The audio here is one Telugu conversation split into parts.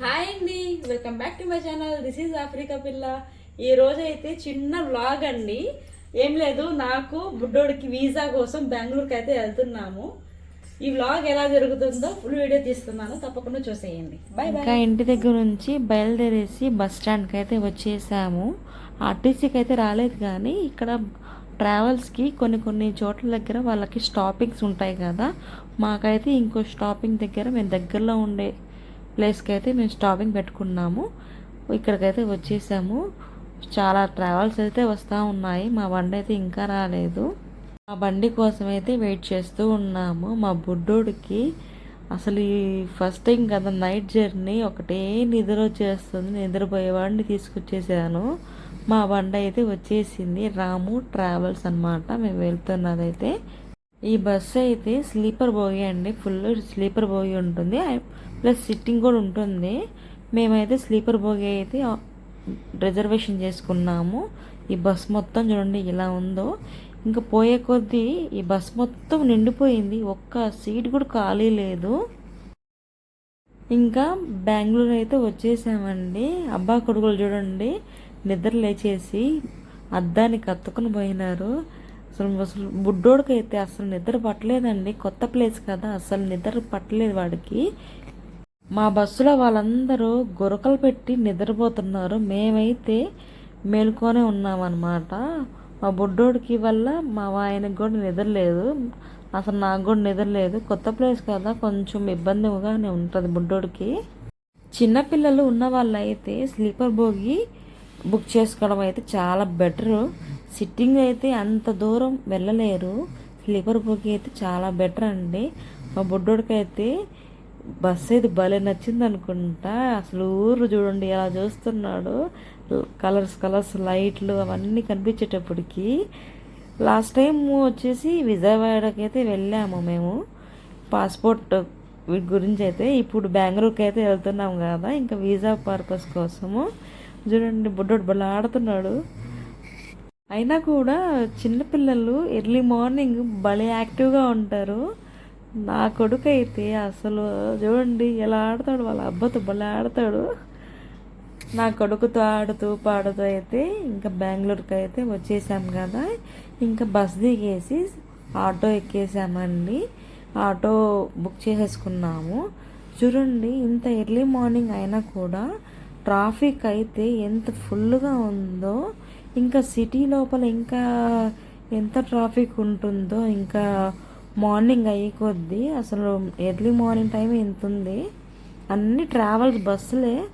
హాయ్ అండి. Welcome back to my channel. This is Africa పిల్ల. ఈ రోజు అయితే చిన్న వ్లాగ్ అండి. ఏం లేదు నాకు బుడ్డోడికి వీసా కోసం బెంగళూరుకి అయితే వెళ్తున్నాము. ఈ వ్లాగ్ ఎలా జరుగుతుందో ఫుల్ వీడియో తీస్తున్నాను. తప్పకుండా చూసేయండి. బాయ్ ఇంకా ఇంటి దగ్గర నుంచి బయలుదేరేసి బస్ స్టాండ్కి అయితే వచ్చేసాము. ఆర్టీసీకి అయితే రాలేదు కానీ ఇక్కడ ట్రావెల్స్కి కొన్ని కొన్ని చోట్ల దగ్గర వాళ్ళకి స్టాపింగ్స్ ఉంటాయి కదా. మాకైతే ఇంకో స్టాపింగ్ దగ్గర మేము దగ్గరలో ఉండే ప్లేస్కి అయితే మేము స్టాపింగ్ పెట్టుకున్నాము. ఇక్కడికైతే వచ్చేసాము. చాలా ట్రావెల్స్ అయితే వస్తూ ఉన్నాయి. మా బండి అయితే ఇంకా రాలేదు. మా బండి కోసం అయితే వెయిట్ చేస్తూ ఉన్నాము. మా బుడ్డోడికి అసలు ఈ ఫస్ట్ టైం కదా నైట్ జర్నీ. ఒకటే నిద్ర వచ్చేస్తుంది. నిద్రపోయేవాడిని తీసుకొచ్చేసాను. మా బండి అయితే వచ్చేసింది. రాము ట్రావెల్స్ అన్నమాట. మేము వెళ్తున్నదైతే. ఈ బస్సు అయితే స్లీపర్ బోగి అండి. ఫుల్ స్లీపర్ బోగి ఉంటుంది. ప్లస్ సిట్టింగ్ కూడా ఉంటుంది. మేమైతే స్లీపర్ బోగి అయితే రిజర్వేషన్ చేసుకున్నాము. ఈ బస్ మొత్తం చూడండి ఇలా ఉందో. ఇంకా పోయే కొద్దీ ఈ బస్ మొత్తం నిండిపోయింది. ఒక్క సీట్ కూడా ఖాళీ లేదు. ఇంకా బెంగళూరు అయితే వచ్చేసామండి. అబ్బా కొడుకులు చూడండి నిద్ర లేచేసి అద్దానికి కత్తుకుని పోయినారు. అసలు అసలు బుడ్డోడికి అయితే అసలు నిద్ర పట్టలేదండి. కొత్త ప్లేస్ కదా అసలు నిద్ర పట్టలేదు వాడికి. మా బస్సులో వాళ్ళందరూ గురకలు పెట్టి నిద్రపోతున్నారు. మేమైతే మేలుకొనే ఉన్నామన్నమాట. మా బుడ్డోడికి వల్ల మా ఆయనకి కూడా నిద్ర లేదు. అసలు నాకు కూడా నిద్ర లేదు. కొత్త ప్లేస్ కదా కొంచెం ఇబ్బందిగానే ఉంటుంది బుడ్డోడికి. చిన్నపిల్లలు ఉన్న వాళ్ళు అయితే స్లీపర్ బోగి బుక్ చేసుకోవడం అయితే చాలా బెటరు. సిట్టింగ్ అయితే అంత దూరం వెళ్ళలేరు. స్లీపర్ బోగి అయితే చాలా బెటర్ అండి మా బుడ్డోడికి అయితే బస్ అయితే భలే నచ్చింది అనుకుంటా. అసలు ఊరు చూడండి ఎలా చూస్తున్నాడు. కలర్స్ కలర్స్ లైట్లు అవన్నీ కనిపించేటప్పటికి లాస్ట్ టైం వచ్చేసి విజయవాడకి అయితే వెళ్ళాము మేము. పాస్పోర్ట్ వీటి గురించి అయితే ఇప్పుడు బెంగళూరుకి అయితే వెళ్తున్నాం కదా ఇంకా వీసా పర్పస్ కోసము. చూడండి బుడ్డోడు బల ఆడుతున్నాడు. అయినా కూడా చిన్నపిల్లలు ఎర్లీ మార్నింగ్ భలే యాక్టివ్గా ఉంటారు. నా కొడుకు అయితే అసలు చూడండి ఎలా ఆడతాడు వాళ్ళ అబ్బతో భలే ఆడతాడు. నా కొడుకుతో ఆడుతూ పాడుతూ అయితే ఇంకా బెంగళూరుకి అయితే వచ్చేసాం కదా. ఇంకా బస్ దిగేసి ఆటో ఎక్కేసామండి. ఆటో బుక్ చేసేసుకున్నాము. చూడండి ఇంత ఎర్లీ మార్నింగ్ అయినా కూడా ట్రాఫిక్ అయితే ఎంత ఫుల్గా ఉందో ఇంకా సిటీ లోపల ఇంకా ఎంత ట్రాఫిక్ ఉంటుందో ఇంకా మార్నింగ్ అయ్యే కొద్దీ అసలు ఎర్లీ మార్నింగ్ టైం ఎంత ఉంది అన్ని ట్రావెల్స్ బస్సులే.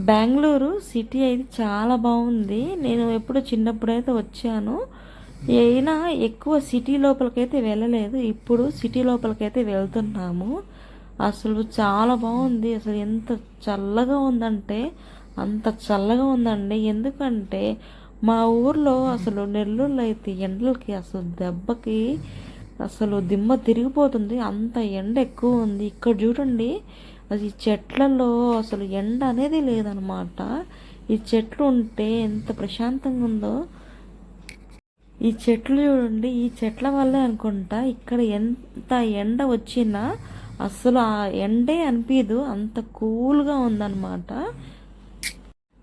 బెంగళూరు సిటీ అయితే చాలా బాగుంది. నేను ఎప్పుడు చిన్నప్పుడైతే వచ్చాను. అయినా ఎక్కువ సిటీ లోపలికైతే వెళ్ళలేదు. ఇప్పుడు సిటీ లోపలికైతే వెళ్తున్నాము. అసలు చాలా బాగుంది. అసలు ఎంత చల్లగా ఉందంటే అంత చల్లగా ఉందండి. ఎందుకంటే మా ఊర్లో అసలు నెల్లూరులో అయితే ఎండలకి అసలు దెబ్బకి అసలు దిమ్మ తిరిగిపోతుంది. అంత ఎండ ఎక్కువ ఉంది. ఇక్కడ చూడండి అది చెట్లలో అసలు ఎండ అనేది లేదనమాట ఈ చెట్లు ఉంటే ఎంత ప్రశాంతంగా ఉందో. ఈ చెట్లు చూడండి ఈ చెట్ల వల్లే అనుకుంటా ఇక్కడ ఎంత ఎండ వచ్చినా అసలు ఆ ఎండే అనిపించదు అంత కూల్గా ఉందన్నమాట.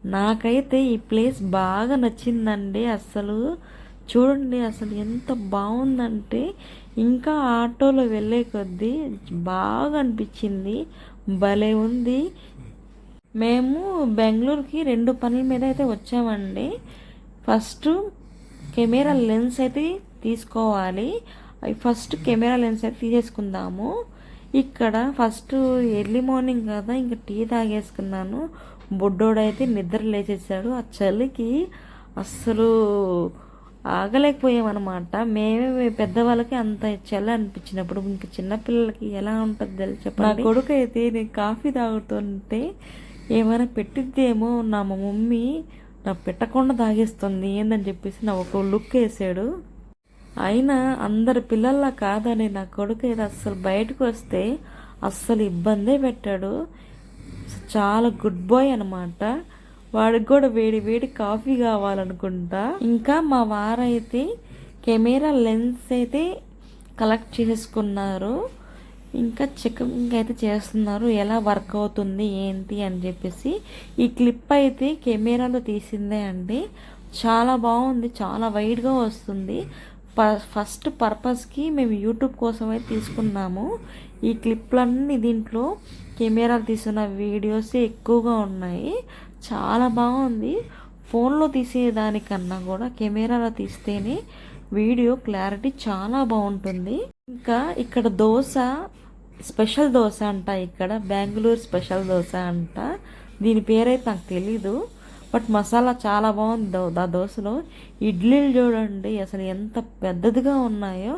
నాకైతే ఈ ప్లేస్ బాగా నచ్చిందండి అసలు. చూడండి అసలు ఎంత బాగుందంటే ఇంకా ఆటోలో వెళ్ళే కొద్దీ బాగా అనిపించింది. భలే ఉంది. మేము బెంగళూరుకి రెండు పనుల మీద అయితే వచ్చామండి. ఫస్ట్ కెమెరా లెన్స్ అయితే తీసుకోవాలి. ఫస్ట్ కెమెరా లెన్స్ అయితే తీసేసుకుందాము. ఇక్కడ ఫస్ట్ ఎర్లీ మార్నింగ్ కదా ఇంకా టీ తాగేసుకున్నాను. బుడ్డోడైతే నిద్ర లేచేసాడు ఆ చలికి అస్సలు ఆగలేకపోయామన్నమాట. మేమే పెద్దవాళ్ళకి అంత చల్ల అనిపించినప్పుడు ఇంకా చిన్నపిల్లలకి ఎలా ఉంటుంది తెలుసు చెప్పండి? నా కొడుకు అయితే నేను కాఫీ తాగుతుంటే ఏమైనా పెట్టిద్దేమో నా మా మమ్మీ నా పెట్టకుండా తాగేస్తుంది ఏందని చెప్పేసి నా ఒక లుక్ వేసాడు. అయినా అందరి పిల్లల్లా కాదని నా కొడుకు అయితే అస్సలు బయటకు వస్తే అస్సలు ఇబ్బందే పెట్టాడు. చాలా గుడ్ బాయ్ అనమాట వాడికి కూడా వేడి వేడి కాఫీ కావాలనుకుంటా. ఇంకా మా వారైతే కెమెరా లెన్స్ అయితే కలెక్ట్ చేసుకున్నారు. ఇంకా చెకింగ్ అయితే చేస్తున్నారు. ఎలా వర్క్ అవుతుంది ఏంటి అని చెప్పేసి. ఈ క్లిప్ అయితే కెమెరాలో తీసిందే అండి. చాలా బాగుంది చాలా వైడ్గా వస్తుంది. ప ఫస్ట్ పర్పస్కి మేము యూట్యూబ్ కోసం అయితే తీసుకున్నాము. ఈ క్లిప్లన్నీ దీంట్లో కెమెరాలు తీసిన వీడియోస్ ఎక్కువగా ఉన్నాయి. చాలా బాగుంది. ఫోన్లో తీసేదానికన్నా కూడా కెమెరాలో తీస్తేనే వీడియో క్లారిటీ చాలా బాగుంటుంది. ఇంకా ఇక్కడ దోశ స్పెషల్ దోశ అంట ఇక్కడ బెంగళూరు స్పెషల్ దోశ అంట. దీని పేరైతే నాకు తెలీదు బట్ మసాలా చాలా బాగుంది ఆ దోశలో. ఇడ్లీలు చూడండి అసలు ఎంత పెద్దదిగా ఉన్నాయో.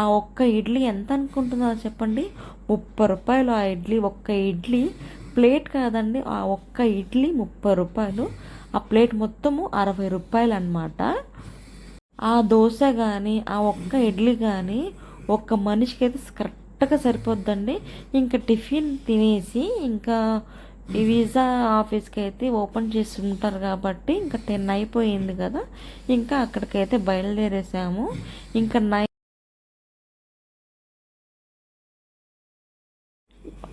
ఆ ఒక్క ఇడ్లీ ఎంత అనుకుంటున్నారో చెప్పండి. ముప్పై రూపాయలు ఆ ఇడ్లీ ఒక్క ఇడ్లీ ప్లేట్ కాదండి ఆ ఒక్క ఇడ్లీ ముప్పై రూపాయలు ఆ ప్లేట్ మొత్తము అరవై రూపాయలు అన్నమాట ఆ దోశ కానీ ఆ ఒక్క ఇడ్లీ కానీ ఒక్క మనిషికి అయితే కరెక్ట్గా సరిపోద్దండి. ఇంకా టిఫిన్ తినేసి ఇంకా ఈ వీసా ఆఫీస్కి అయితే ఓపెన్ చేసి ఉంటారు కాబట్టి ఇంకా టెన్ అయిపోయింది కదా. ఇంకా అక్కడికైతే బయలుదేరేసాము. ఇంకా నై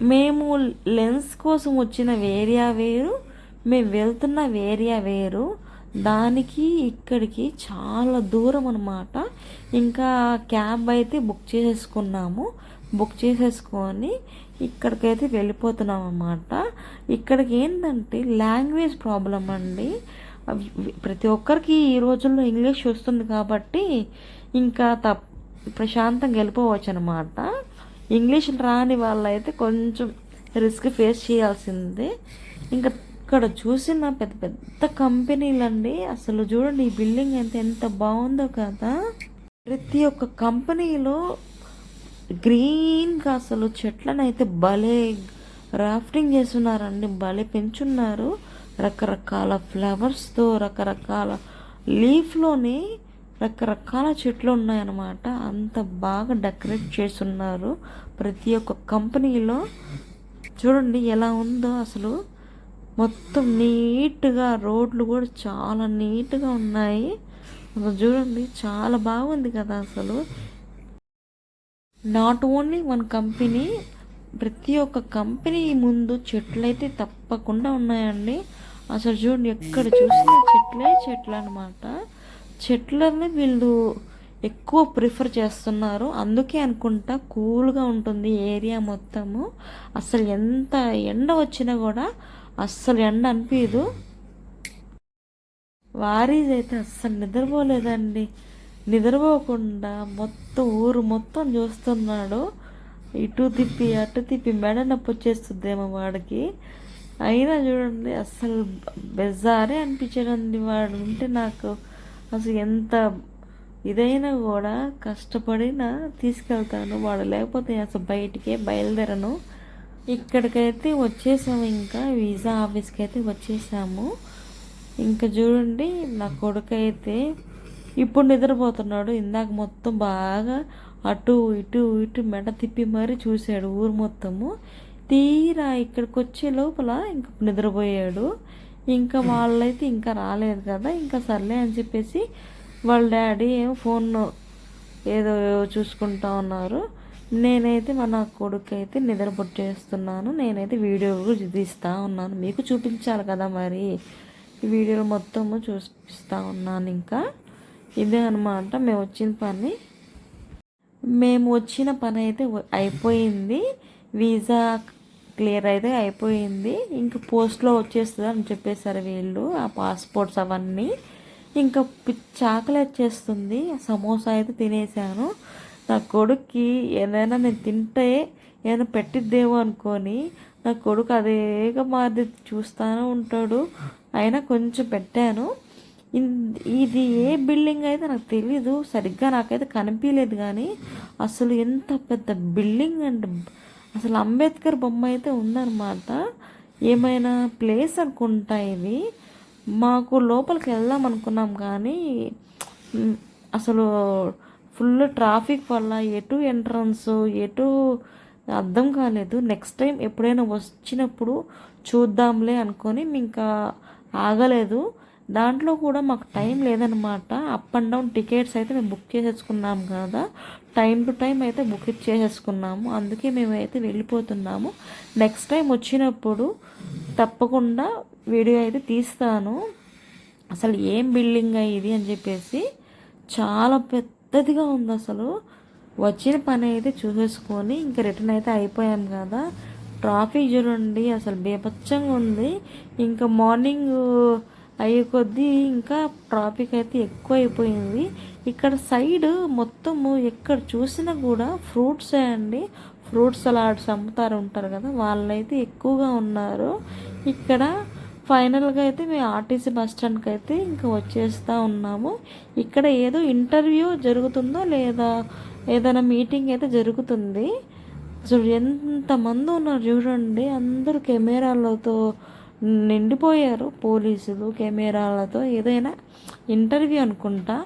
మేము లెన్స్ కోసం వచ్చిన ఏరియా వేరు మేము వెళ్తున్న ఏరియా వేరు. దానికి ఇక్కడికి చాలా దూరం అనమాట ఇంకా క్యాబ్ అయితే బుక్ చేసేసుకున్నాము. బుక్ చేసేసుకొని ఇక్కడికైతే వెళ్ళిపోతున్నాం అన్నమాట. ఇక్కడికి ఏంటంటే లాంగ్వేజ్ ప్రాబ్లం అండి. అవి- ప్రతి ఒక్కరికి ఈ రోజుల్లో ఇంగ్లీష్ వస్తుంది కాబట్టి ఇంకా తప్ ప్రశాంతంగా వెళ్ళిపోవచ్చు అనమాట ఇంగ్లీష్ రాని వాళ్ళైతే కొంచెం రిస్క్ ఫేస్ చేయాల్సిందే. ఇంకా ఇక్కడ చూసిన పెద్ద పెద్ద కంపెనీలండి. అసలు చూడండి ఈ బిల్డింగ్ ఎంత ఎంత బాగుందో కదా. ప్రతి ఒక్క కంపెనీలో గ్రీన్గా అసలు చెట్లను అయితే భలే రాఫ్టింగ్ చేస్తున్నారండి. భలే పెంచున్నారు. రకరకాల ఫ్లవర్స్తో రకరకాల లీఫ్లోని రకరకాల చెట్లు ఉన్నాయన్నమాట. అంత బాగా డెకరేట్ చేస్తున్నారు ప్రతి ఒక్క కంపెనీలో. చూడండి ఎలా ఉందో అసలు. మొత్తం నీట్గా రోడ్లు కూడా చాలా నీట్గా ఉన్నాయి. అసలు చూడండి చాలా బాగుంది కదా అసలు. నాట్ ఓన్లీ వన్ కంపెనీ ప్రతి ఒక్క కంపెనీ ముందు చెట్లు అయితే తప్పకుండా ఉన్నాయండి. అసలు చూడండి ఎక్కడ చూసినా చెట్లే చెట్లు అనమాట చెట్లని వీళ్ళు ఎక్కువ ప్రిఫర్ చేస్తున్నారు. అందుకే అనుకుంటా కూల్గా ఉంటుంది ఏరియా మొత్తము. అసలు ఎంత ఎండ వచ్చినా కూడా అస్సలు ఎండ అనిపించదు వారీజ్ అయితే అస్సలు నిద్రపోలేదండి. నిద్రపోకుండా మొత్తం ఊరు మొత్తం చూస్తున్నాడు. ఇటు తిప్పి అటు తిప్పి మెడ నొప్పి వచ్చేస్తుందేమో వాడికి. అయినా చూడండి అస్సలు బెజారే అనిపించడండి వాడు. ఉంటే నాకు అసలు ఎంత ఇదైనా కూడా కష్టపడిన తీసుకెళ్తాను వాడు. లేకపోతే అసలు బయటికే బయలుదేరను. ఇక్కడికైతే వచ్చేసాము ఇంకా వీసా ఆఫీస్కి అయితే వచ్చేసాము. ఇంకా చూడండి నా కొడుకు అయితే ఇప్పుడు నిద్రపోతున్నాడు. ఇందాక మొత్తం బాగా అటు ఇటు ఇటు మెడ తిప్పి మరీ చూశాడు ఊరు మొత్తము. తీరా ఇక్కడికి వచ్చే లోపల ఇంక నిద్రపోయాడు. ఇంకా వాళ్ళైతే ఇంకా రాలేదు కదా ఇంకా సర్లే అని చెప్పేసి వాళ్ళ డాడీ ఏమో ఫోన్ ఏదో చూసుకుంటా ఉన్నారు. నేనైతే మన కొడుకు అయితే నిద్ర చేస్తున్నాను నేనైతే వీడియో తీస్తూ ఉన్నాను. మీకు చూపించాలి కదా మరి. వీడియోలు మొత్తము చూపిస్తూ ఉన్నాను ఇంకా. ఇదే అనమాట మేము వచ్చిన పని. మేము వచ్చిన పని అయితే అయిపోయింది. వీసా క్లియర్ అయితే అయిపోయింది. ఇంక పోస్ట్లో వచ్చేస్తుంది అని చెప్పేశారు వీళ్ళు ఆ పాస్పోర్ట్స్ అవన్నీ. ఇంకా పిచ్చి ఆకలి వచ్చేస్తుంది సమోసా అయితే తినేసాను నా కొడుక్కి ఏదైనా నేను తింటే ఏదైనా పెట్టిద్దేమో అనుకొని నా కొడుకు అదేగా మాది చూస్తానే ఉంటాడు. అయినా కొంచెం పెట్టాను. ఇన్- ఇది ఏ బిల్డింగ్ అయితే నాకు తెలీదు సరిగ్గా నాకైతే కనిపించలేదు కానీ అసలు ఎంత పెద్ద బిల్డింగ్ అంటే అసలు అంబేద్కర్ బొమ్మ అయితే ఉందన్నమాట. ఏమైనా ప్లేస్ అనుకుంటా ఇది. మాకు లోపలికి వెళ్దాం అనుకున్నాం కానీ అసలు ఫుల్ ట్రాఫిక్ వల్ల ఎటు ఎంట్రన్స్ ఎటు అర్థం కాలేదు. నెక్స్ట్ టైం ఎప్పుడైనా వచ్చినప్పుడు చూద్దాంలే అనుకొని ఇంకా ఆగలేదు. దాంట్లో కూడా మాకు టైం లేదనమాట అప్ అండ్ డౌన్ టికెట్స్ అయితే మేము బుక్ చేసేసుకున్నాం కదా. టైం టు టైం అయితే బుక్ చేసేసుకున్నాము. అందుకే మేమైతే వెళ్ళిపోతున్నాము. నెక్స్ట్ టైం వచ్చినప్పుడు తప్పకుండా వీడియో అయితే తీస్తాను. అసలు ఏం బిల్డింగ్ ఇది అని చెప్పేసి చాలా పెద్దదిగా ఉంది అసలు. వచ్చిన పని అయితే చూసేసుకొని ఇంకా రిటర్న్ అయితే అయిపోయాం కదా. ట్రాఫిక్ చూడండి అసలు బేపచ్చంగా ఉంది. ఇంకా మార్నింగ్ అయ్యే కొద్దీ ఇంకా ట్రాఫిక్ అయితే ఎక్కువ అయిపోయింది ఇక్కడ సైడ్ మొత్తము ఎక్కడ చూసినా కూడా ఫ్రూట్సే అండి. ఫ్రూట్స్ సలాడ్స్ అమ్ముతారు ఉంటారు కదా వాళ్ళైతే ఎక్కువగా ఉన్నారు. ఇక్కడ ఫైనల్గా అయితే మేము ఆర్టీసీ బస్ స్టాండ్కి అయితే ఇంకా వచ్చేస్తూ ఉన్నాము. ఇక్కడ ఏదో ఇంటర్వ్యూ జరుగుతుందో లేదా ఏదైనా మీటింగ్ అయితే జరుగుతుంది. అసలు ఎంతమంది ఉన్నారు చూడండి అందరూ కెమెరాలతో నిండిపోయారు పోలీసులు కెమెరాలతో ఏదైనా ఇంటర్వ్యూ అనుకుంటా.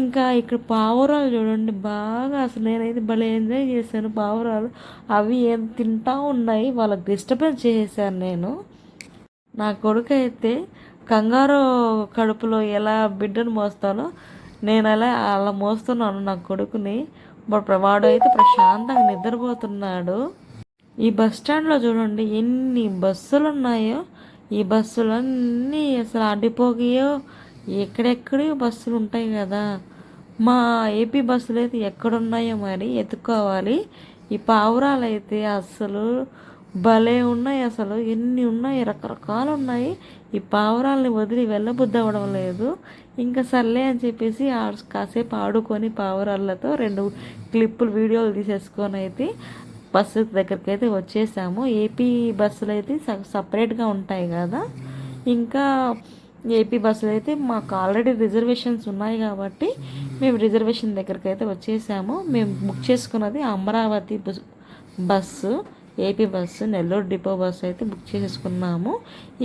ఇంకా ఇక్కడ పావురాలు చూడండి బాగా అసలు నేనైతే భలే ఎంజాయ్ చేశాను పావురాలు. అవి ఏం తింటా ఉన్నాయి వాళ్ళకి డిస్టర్బెన్స్ చేసేసాను నేను. నా కొడుకు అయితే కంగారు కడుపులో ఎలా బిడ్డను మోస్తానో నేను అలా అలా మోస్తున్నాను నా కొడుకుని. బట్ వాడు అయితే ప్రశాంతంగా నిద్రపోతున్నాడు. ఈ బస్ స్టాండ్లో చూడండి ఎన్ని బస్సులు ఉన్నాయో. ఈ బస్సులన్నీ అసలు అడ్డిపోగియో ఎక్కడెక్కడే బస్సులు ఉంటాయి కదా. మా ఏపీ బస్సులు అయితే ఎక్కడున్నాయో మరి ఎత్తుకోవాలి. ఈ పావురాలు అయితే అసలు భలే ఉన్నాయి అసలు. ఎన్ని ఉన్నాయి? రకరకాలు ఉన్నాయి ఈ పావురాల్ని వదిలి వెళ్ళబుద్ధి అవ్వడం లేదు. ఇంకా సర్లే అని చెప్పేసి ఆ- కాసేపు ఆడుకొని పావురాళ్ళతో రెండు క్లిప్పులు వీడియోలు తీసేసుకొని అయితే బస్సు దగ్గరికి అయితే వచ్చేసాము. ఏపీ బస్సులు అయితే సపరేట్గా ఉంటాయి కదా. ఇంకా ఏపీ బస్సులు అయితే మాకు ఆల్రెడీ రిజర్వేషన్స్ ఉన్నాయి కాబట్టి మేము రిజర్వేషన్ దగ్గరికి అయితే వచ్చేసాము. మేము బుక్ చేసుకున్నది Amaravati bus bus AP bus Nellore depot bus అయితే బుక్ చేసేసుకున్నాము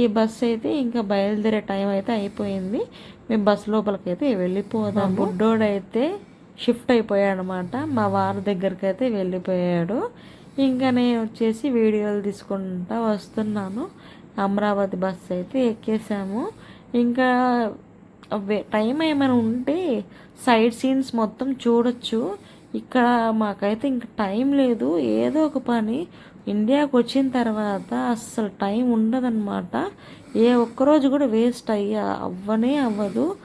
ఈ బస్సు అయితే ఇంకా బయలుదేరే టైం అయితే అయిపోయింది. మేము బస్సు లోపలికి అయితే వెళ్ళిపోదాం బుడ్డోడైతే షిఫ్ట్ అయిపోయాడు అనమాట మా వారి దగ్గరికి అయితే వెళ్ళిపోయాడు. ఇంకా నేను వచ్చేసి వీడియోలు తీసుకుంటా వస్తున్నాను. అమరావతి బస్సు అయితే ఎక్కేసాము. ఇంకా టైం ఏమైనా ఉంటే సైడ్ సీన్స్ మొత్తం చూడొచ్చు. ఇక్కడ మాకైతే ఇంకా టైం లేదు. ఏదో ఒక పని ఇండియాకి వచ్చిన తర్వాత అస్సలు టైం ఉండదన్నమాట. ఏ ఒక్కరోజు కూడా వేస్ట్ అయ్యా అవ్వనే అవ్వదు.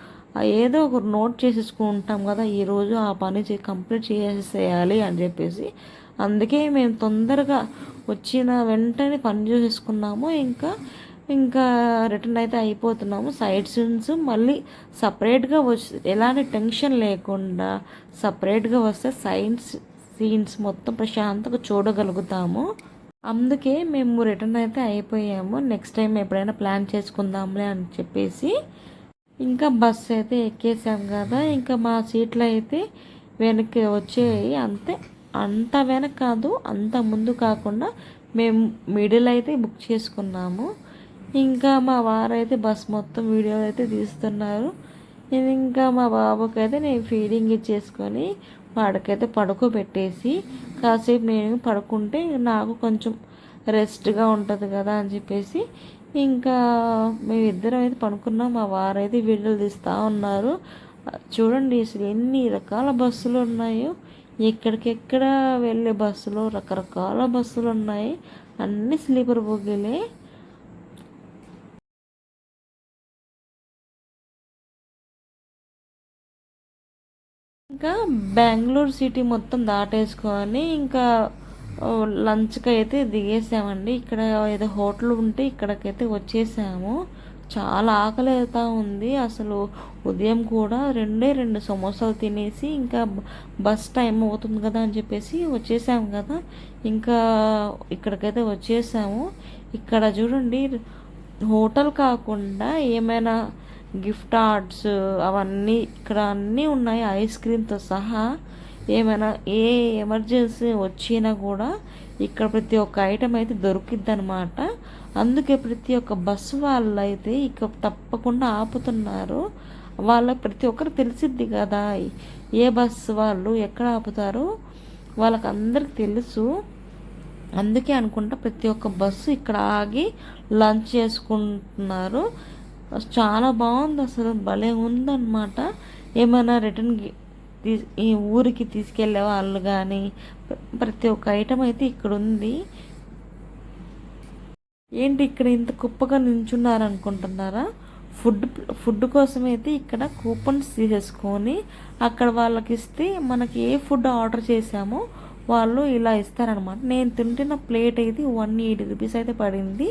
ఏదో ఒక నోట్ చేసేసుకుంటాం కదా ఈరోజు ఆ పని చే కంప్లీట్ చేసేసేయాలి అని చెప్పేసి. అందుకే మేము తొందరగా వచ్చిన వెంటనే పని చేసేసుకున్నాము. ఇంకా ఇంకా రిటర్న్ అయితే అయిపోతున్నాము. సైడ్ సీన్స్ మళ్ళీ సపరేట్గా వచ్చి ఎలాంటి టెన్షన్ లేకుండా సపరేట్గా వస్తే సైన్స్ సీన్స్ మొత్తం ప్రశాంతంగా చూడగలుగుతాము. అందుకే మేము రిటర్న్ అయితే అయిపోయాము. నెక్స్ట్ టైం ఎప్పుడైనా ప్లాన్ చేసుకుందాంలే అని చెప్పేసి ఇంకా బస్ అయితే ఎక్కేసాం కదా. ఇంకా మా సీట్లు అయితే వెనక్కి వచ్చేవి అంతే. అంత వెనక కాదు అంత ముందు కాకుండా మేము మిడిల్ అయితే బుక్ చేసుకున్నాము. ఇంకా మా వారైతే బస్ మొత్తం వీడియోలు అయితే తీస్తున్నారు. నేను ఇంకా మా బాబుకి అయితే నేను ఫీడింగ్ ఇచ్చేసుకొని వాడికైతే పడుకోబెట్టేసి కాసేపు నేను పడుకుంటే నాకు కొంచెం రెస్ట్గా ఉంటుంది కదా అని చెప్పేసి ఇంకా మేమిద్దరం అయితే పడుకున్నాం. మా వారైతే వీడియోలు తీస్తూ ఉన్నారు. చూడండి అసలు ఎన్ని రకాల బస్సులు ఉన్నాయో. ఎక్కడికెక్కడ వెళ్ళే బస్సులు రకరకాల బస్సులు ఉన్నాయి. అన్ని స్లీపర్ బోగీలే. ఇంకా బెంగళూరు సిటీ మొత్తం దాటేసుకొని ఇంకా లంచ్కి అయితే దిగేసామండి. ఇక్కడ ఏదో హోటల్ ఉంటే ఇక్కడికైతే వచ్చేసాము. చాలా ఆకలి ఉంది. అసలు ఉదయం కూడా రెండే రెండు సమోసాలు తినేసి ఇంకా బస్ టైం అవుతుంది కదా అని చెప్పేసి వచ్చేసాము కదా. ఇంకా ఇక్కడికైతే వచ్చేసాము. ఇక్కడ చూడండి హోటల్ కాకుండా ఏమైనా గిఫ్ట్ ఆర్ట్స్ అవన్నీ ఇక్కడ అన్నీ ఉన్నాయి. ఐస్ క్రీమ్తో సహా ఏమైనా ఏ ఎమర్జెన్సీ వచ్చినా కూడా ఇక్కడ ప్రతి ఒక్క ఐటెం అయితే దొరికిద్ది అనమాట అందుకే ప్రతి ఒక్క బస్సు వాళ్ళు అయితే ఇక తప్పకుండా ఆపుతున్నారు. వాళ్ళ ప్రతి ఒక్కరికి తెలిసిద్ది కదా ఏ బస్సు వాళ్ళు ఎక్కడ ఆపుతారు? వాళ్ళకి అందరికి తెలుసు. అందుకే అనుకుంటా ప్రతి ఒక్క బస్సు ఇక్కడ ఆగి లంచ్ చేసుకుంటున్నారు. చాలా బాగుంది అసలు. భలే ఉందన్నమాట. ఏమైనా రిటర్న్ తీ ఈ ఊరికి తీసుకెళ్ళే వాళ్ళు కానీ ప్రతి ఒక్క ఐటెం అయితే ఇక్కడ ఉంది ఏంటి ఇక్కడ ఇంత కుప్పగా నించున్నారు అనుకుంటున్నారా ఫుడ్ ఫుడ్ కోసం అయితే ఇక్కడ కూపన్స్ తీసేసుకొని అక్కడ వాళ్ళకి ఇస్తే మనకి ఏ ఫుడ్ ఆర్డర్ చేసామో వాళ్ళు ఇలా ఇస్తారనమాట నేను తింటున్న ప్లేట్ అయితే వన్ ఎయిటీ రూపీస్ అయితే పడింది.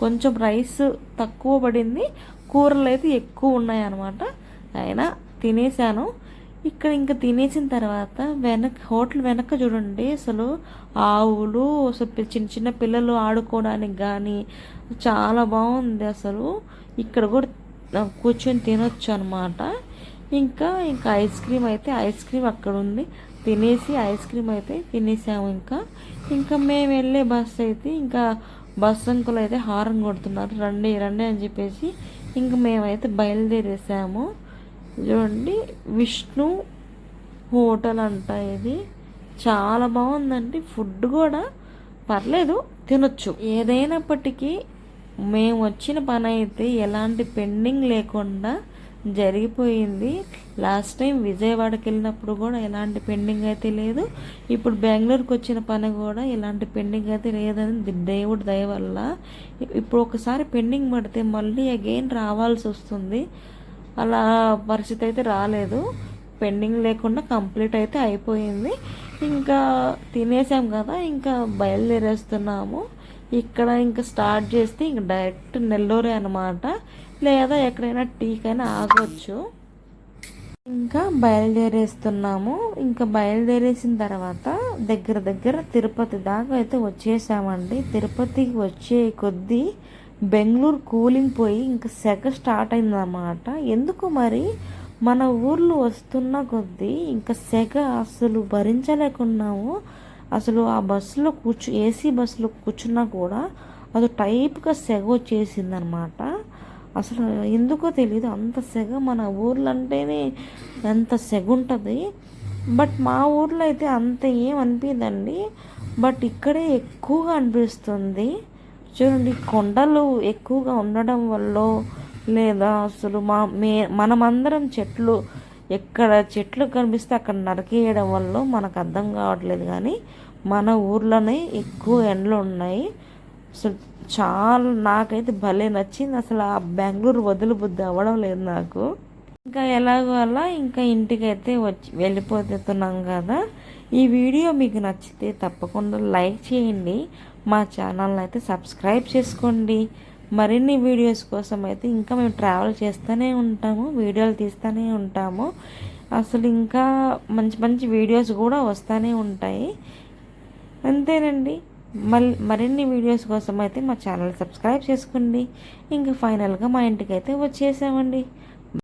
కొంచెం రైస్ తక్కువ పడింది. కూరలు అయితే ఎక్కువ ఉన్నాయన్నమాట. అయినా తినేసాను. ఇక్కడ ఇంకా తినేసిన తర్వాత వెనక హోటల్ వెనక చూడండి. అసలు ఆవులు అసలు చిన్న చిన్న పిల్లలు ఆడుకోవడానికి కానీ చాలా బాగుంది అసలు. ఇక్కడ కూడా కూర్చొని తినొచ్చు అనమాట ఇంకా ఇంకా ఐస్ క్రీమ్ అయితే ఐస్ క్రీమ్ అక్కడ ఉంది. తినేసి ఐస్ క్రీమ్ అయితే తినేసాము ఇంకా. ఇంకా మేము వెళ్ళే బస్ అయితే ఇంకా బస్సు అంకులు అయితే హారం కొడుతున్నారు. రండి రండి అని చెప్పేసి ఇంకా మేమైతే బయలుదేరేసాము. చూడండి విష్ణు హోటల్ అంట ఇది. చాలా బాగుందండి. ఫుడ్ కూడా పర్లేదు తినొచ్చు. ఏదైనప్పటికీ మేము వచ్చిన పని అయితే ఎలాంటి పెండింగ్ లేకుండా జరిగిపోయింది. లాస్ట్ టైం విజయవాడకి వెళ్ళినప్పుడు కూడా ఎలాంటి పెండింగ్ అయితే లేదు. ఇప్పుడు బెంగళూరుకి వచ్చిన పని కూడా ఎలాంటి పెండింగ్ అయితే లేదని దేవుడు దేవుడి దయ వల్ల ఇప్పుడు ఒకసారి పెండింగ్ పడితే మళ్ళీ అగైన్ రావాల్సి వస్తుంది. అలా పరిస్థితి అయితే రాలేదు. పెండింగ్ లేకుండా కంప్లీట్ అయితే అయిపోయింది. ఇంకా తినేసాం కదా ఇంకా బయలుదేరేస్తున్నాము. ఇక్కడ ఇంకా స్టార్ట్ చేస్తే ఇంక డైరెక్ట్ నెల్లూరే అనమాట లేదా ఎక్కడైనా టీకైనా ఆగొచ్చు. ఇంకా బయలుదేరేస్తున్నాము. ఇంకా బయలుదేరేసిన తర్వాత దగ్గర దగ్గర తిరుపతి దాకా అయితే వచ్చేసామండి. తిరుపతికి వచ్చే కొద్దీ బెంగళూరు కూలింగ్ పోయి ఇంకా సెగ స్టార్ట్ అయిందన్నమాట. ఎందుకు మరి? మన ఊర్లో వస్తున్న కొద్దీ ఇంకా సెగ అసలు భరించలేకున్నాము. అసలు ఆ బస్సులో కూర్చు ఏసీ బస్సులో కూర్చున్నా కూడా అది టైప్గా సెగ వచ్చేసిందనమాట అసలు ఎందుకో తెలియదు అంత సెగ మన ఊర్లో అంటేనే ఎంత సెగ ఉంటుంది బట్ మా ఊర్లో అయితే అంత ఏం అనిపించదండి బట్ ఇక్కడే ఎక్కువగా అనిపిస్తుంది. చూడండి కొండలు ఎక్కువగా ఉండడం వల్ల లేదా అసలు మా మే మనమందరం చెట్లు ఎక్కడ చెట్లు కనిపిస్తే అక్కడ నరికేయడం వల్ల మనకు అర్థం కావట్లేదు. కానీ మన ఊర్లోనే ఎక్కువ ఎండలు ఉన్నాయి. అసలు చాలా నాకైతే భలే నచ్చింది. అసలు ఆ బెంగళూరు వదిలి బుద్ధి అవ్వడం లేదు నాకు. ఇంకా ఎలాగో అలా ఇంకా ఇంటికైతే వచ్చి వెళ్ళిపోతున్నాం కదా. ఈ వీడియో మీకు నచ్చితే తప్పకుండా లైక్ చేయండి. మా ఛానల్ని అయితే సబ్స్క్రైబ్ చేసుకోండి. మరిన్ని వీడియోస్ కోసం అయితే ఇంకా మేము ట్రావెల్ చేస్తూనే ఉంటాము వీడియోలు తీస్తూనే ఉంటాము. అసలు ఇంకా మంచి మంచి వీడియోస్ కూడా వస్తూనే ఉంటాయి. అంతేనండి. మల్ మరిన్ని వీడియోస్ కోసం అయితే మా ఛానల్ సబ్స్క్రైబ్ చేసుకోండి. ఇంకా ఫైనల్గా మా ఇంటికి అయితే వచ్చేసామండి.